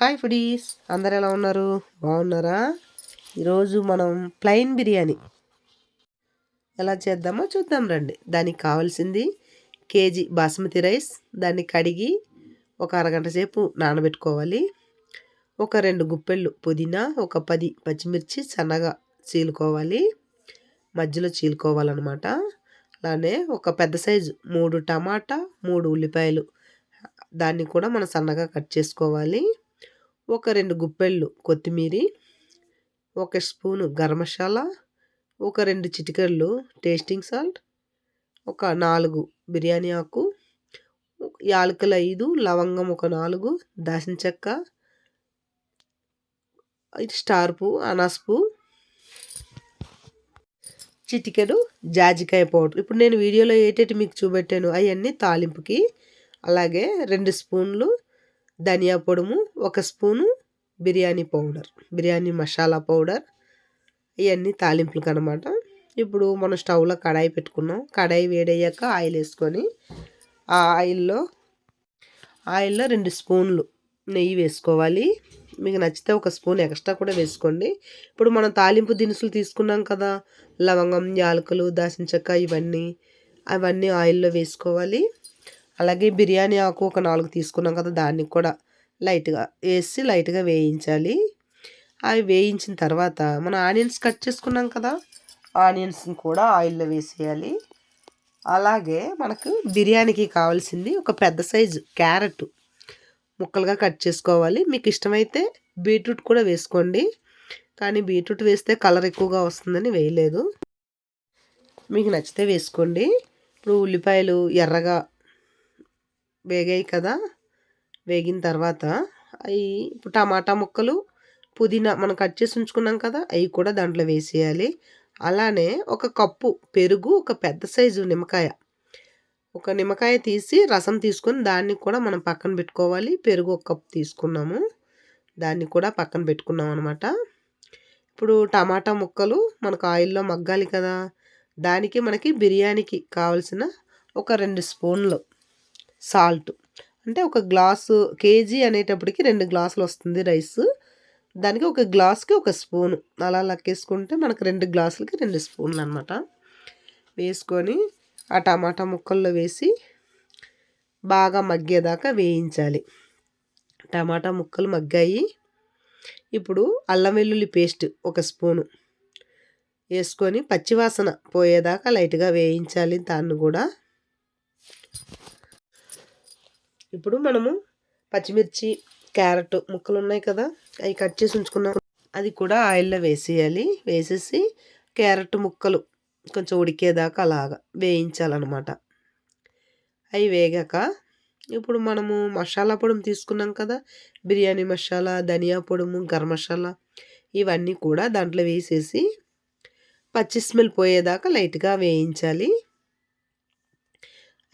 Hi foodies. అందరు ఎలా ఉన్నారు? బాగున్నారా? ఈరోజు మనం ప్లెయిన్ బిర్యానీ. ఎలా చేద్దామో చూద్దాం రండి. దానికి కావాల్సింది కేజీ బాస్మతి రైస్. దాన్ని కడిగి ఒక అరగంట సేపు నానబెట్టుకోవాలి. ఒక రెండు గుప్పెళ్ళు పుదీనా ఒక పది పచ్చిమిర్చి సన్నగా చీలుకోవాలి. మధ్యలో చీలుకోవాలన్నమాట. అలానే ఒక పెద్ద సైజు మూడు టమాటా మూడు ఉల్లిపాయలు. దాన్ని కూడా మనం సన్నగా కట్ చేసుకోవాలి. ఒక రెండు గుప్పెళ్ళు కొత్తిమీర ఒక స్పూను గరం మసాలా ఒక రెండు చిటికెళ్ళు టేస్టింగ్ సాల్ట్ ఒక నాలుగు బిర్యానీ ఆకు యాలకులు ఐదు లవంగం ఒక నాలుగు దాసిన చెక్క స్టార్ పువ్వు అనాస్ పువ్వు చిటికెడు జాజికాయ పౌడర్. ఇప్పుడు నేను వీడియోలో ఏటేటి మీకు చూపెట్టాను అవన్నీ తాలింపుకి అలాగే రెండు స్పూన్లు ధనియా పొడుము ఒక spoon biryani powder. Biryani masala powder ఇవన్నీ తాలింపులకు అనమాట ఇప్పుడు మనం స్టవ్లో కడాయి పెట్టుకున్నాం. కడాయి వేడయ్యాక ఆయిల్ వేసుకొని ఆ ఆయిల్లో ఆయిల్లో రెండు స్పూన్లు నెయ్యి వేసుకోవాలి. మీకు నచ్చితే ఒక స్పూన్ ఎక్స్ట్రా కూడా వేసుకోండి. ఇప్పుడు మనం తాలింపు దినుసులు తీసుకున్నాం కదా లవంగం యాలకులు దాసిన చెక్క ఇవన్నీ అవన్నీ ఆయిల్లో వేసుకోవాలి. అలాగే బిర్యానీ ఆకు ఒక నాలుగు తీసుకున్నాం కదా దాన్ని కూడా లైట్గా వేసి లైట్గా వేయించాలి. అవి వేయించిన తర్వాత మనం ఆనియన్స్ కట్ చేసుకున్నాం కదా ఆనియన్స్ని కూడా ఆయిల్లో వేసేయాలి. అలాగే మనకు బిర్యానీకి కావాల్సింది ఒక పెద్ద సైజు క్యారెట్. ముక్కలుగా కట్ చేసుకోవాలి. మీకు ఇష్టమైతే బీట్రూట్ కూడా వేసుకోండి. కానీ బీట్రూట్ వేస్తే కలర్ ఎక్కువగా వస్తుందని వేయలేదు. మీకు నచ్చితే వేసుకోండి. ఇప్పుడు ఉల్లిపాయలు ఎర్రగా వేగాయి కదా? వేగిన తర్వాత అవి ఇప్పుడు టమాటా ముక్కలు పుదీనా మనం కట్ చేసి ఉంచుకున్నాం కదా అవి కూడా దాంట్లో వేసేయాలి. అలానే ఒక కప్పు పెరుగు ఒక పెద్ద సైజు నిమ్మకాయ. ఒక నిమ్మకాయ తీసి రసం తీసుకొని దాన్ని కూడా మనం పక్కన పెట్టుకోవాలి. పెరుగు ఒక కప్పు తీసుకున్నాము. దాన్ని కూడా పక్కన పెట్టుకున్నాం అనమాట ఇప్పుడు టమాటా ముక్కలు మనకు ఆయిల్లో మగ్గాలి కదా? దానికి మనకి బిర్యానీకి కావలసిన ఒక రెండు స్పూన్లు. సాల్ట్. అంటే ఒక గ్లాసు కేజీ అనేటప్పటికి రెండు గ్లాసులు వస్తుంది రైస్. దానికి ఒక గ్లాస్కి ఒక స్పూను. అలా లెక్కేసుకుంటే మనకు రెండు గ్లాసులకి రెండు స్పూన్లు అనమాట వేసుకొని ఆ టమాటా ముక్కల్లో వేసి బాగా మగ్గేదాకా వేయించాలి. టమాటా ముక్కలు మగ్గాయి. ఇప్పుడు అల్లం వెల్లుల్లి పేస్ట్ ఒక స్పూను. వేసుకొని పచ్చివాసన పోయేదాకా లైట్గా వేయించాలి దాన్ని కూడా. ఇప్పుడు మనము పచ్చిమిర్చి క్యారెట్ ముక్కలు ఉన్నాయి కదా అవి కట్ చేసి ఉంచుకున్నాం. అది కూడా ఆయిల్లో వేసేయాలి. వేసేసి క్యారెట్ ముక్కలు కొంచెం ఉడికేదాకా అలాగా వేయించాలన్నమాట. అవి వేగాక ఇప్పుడు మనము మసాలా పొడి తీసుకున్నాం కదా బిర్యానీ మసాలా ధనియా పొడుము గరం మసాలా ఇవన్నీ కూడా దాంట్లో వేసేసి పచ్చి స్మెల్ పోయేదాకా లైట్గా వేయించాలి.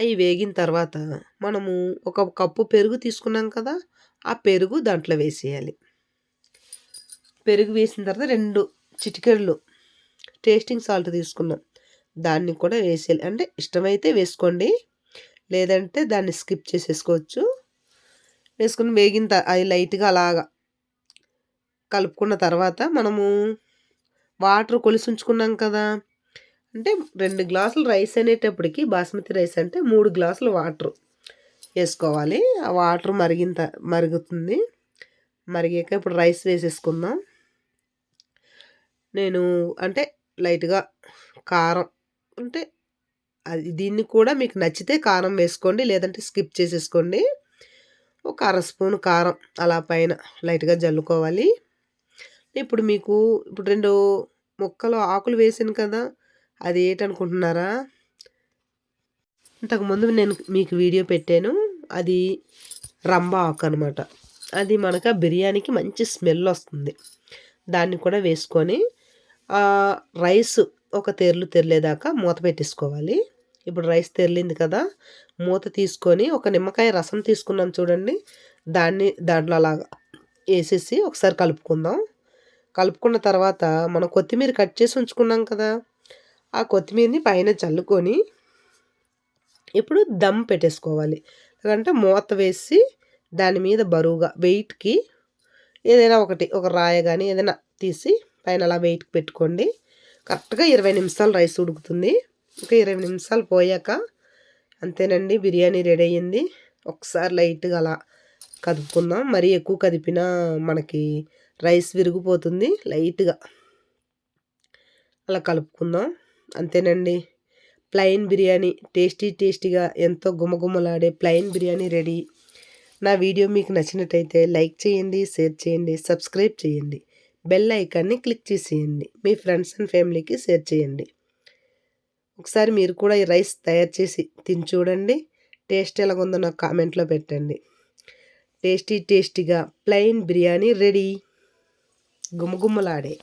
అవి వేగిన తర్వాత మనము ఒక కప్పు పెరుగు తీసుకున్నాం కదా ఆ పెరుగు దాంట్లో వేసేయాలి. పెరుగు వేసిన తర్వాత రెండు చిటికెళ్ళు టేస్టింగ్ సాల్ట్ తీసుకున్నాం. దాన్ని కూడా వేసేయాలి. అంటే ఇష్టమైతే వేసుకోండి లేదంటే దాన్ని స్కిప్ చేసేసుకోవచ్చు. వేసుకుని వేగిన అది లైట్గా అలాగా కలుపుకున్న తర్వాత మనము వాటర్ కొలిసి ఉంచుకున్నాం కదా అంటే రెండు గ్లాసులు రైస్ అనేటప్పటికి బాస్మతి రైస్ అంటే మూడు గ్లాసులు వాటర్ వేసుకోవాలి. ఆ వాటర్ మరిగిన మరుగుతుంది. మరిగాక ఇప్పుడు రైస్ వేసేసుకుందాం. నేను అంటే లైట్గా కారం అంటే అది దీన్ని కూడా మీకు నచ్చితే కారం వేసుకోండి లేదంటే స్కిప్ చేసేసుకోండి. ఒక అర స్పూన్ కారం అలా పైన లైట్గా జల్లుకోవాలి. ఇప్పుడు మీకు ఇప్పుడు రెండు ముక్కలు ఆకులు వేసాను కదా అది ఏంటనుకుంటున్నారా? ఇంతకుముందు నేను మీకు వీడియో పెట్టాను. అది రంబా ఆకు అనమాట అది మనకు బిర్యానీకి మంచి స్మెల్ వస్తుంది. దాన్ని కూడా వేసుకొని రైస్ ఒక తెరలు తెరలేదాకా మూత పెట్టేసుకోవాలి. ఇప్పుడు రైస్ తెరిలింది కదా మూత తీసుకొని ఒక నిమ్మకాయ రసం తీసుకున్నాం చూడండి. దాన్ని దాంట్లో అలాగా వేసేసి ఒకసారి కలుపుకుందాం. కలుపుకున్న తర్వాత మనం కొత్తిమీర కట్ చేసి ఉంచుకున్నాం కదా. ఆ కొత్తిమీరని పైన చల్లుకొని ఇప్పుడు దమ్ పెట్టేసుకోవాలి. ఎందుకంటే మూత వేసి దాని మీద బరువుగా వెయిట్కి ఏదైనా ఒకటి ఒక రాయ కానీ ఏదైనా తీసి పైన అలా వెయిట్కి పెట్టుకోండి. కరెక్ట్గా ఇరవై నిమిషాలు రైస్ ఉడుకుతుంది. ఇంకా ఇరవై నిమిషాలు పోయాక అంతేనండి బిర్యానీ రెడీ అయ్యింది. ఒకసారి లైట్గా అలా కదుపుకుందాం. మరీ ఎక్కువ కదిపినా మనకి రైస్ విరిగిపోతుంది. లైట్గా అలా కలుపుకుందాం. అంతేనండి. ప్లెయిన్ బిర్యానీ టేస్టీ టేస్టీగా ఎంతో గుమగుమలాడే ప్లెయిన్ బిర్యానీ రెడీ. నా వీడియో మీకు నచ్చినట్టయితే లైక్ చేయండి షేర్ చేయండి సబ్స్క్రైబ్ చేయండి. బెల్ ఐకాన్ని క్లిక్ చేసేయండి. మీ ఫ్రెండ్స్ అండ్ ఫ్యామిలీకి షేర్ చేయండి. ఒకసారి మీరు కూడా ఈ రైస్ తయారు చేసి తిని చూడండి. టేస్ట్ ఎలాగుందో నాకు కామెంట్లో పెట్టండి. టేస్టీ టేస్టీగా ప్లెయిన్ బిర్యానీ రెడీ. గుమగుమలాడే.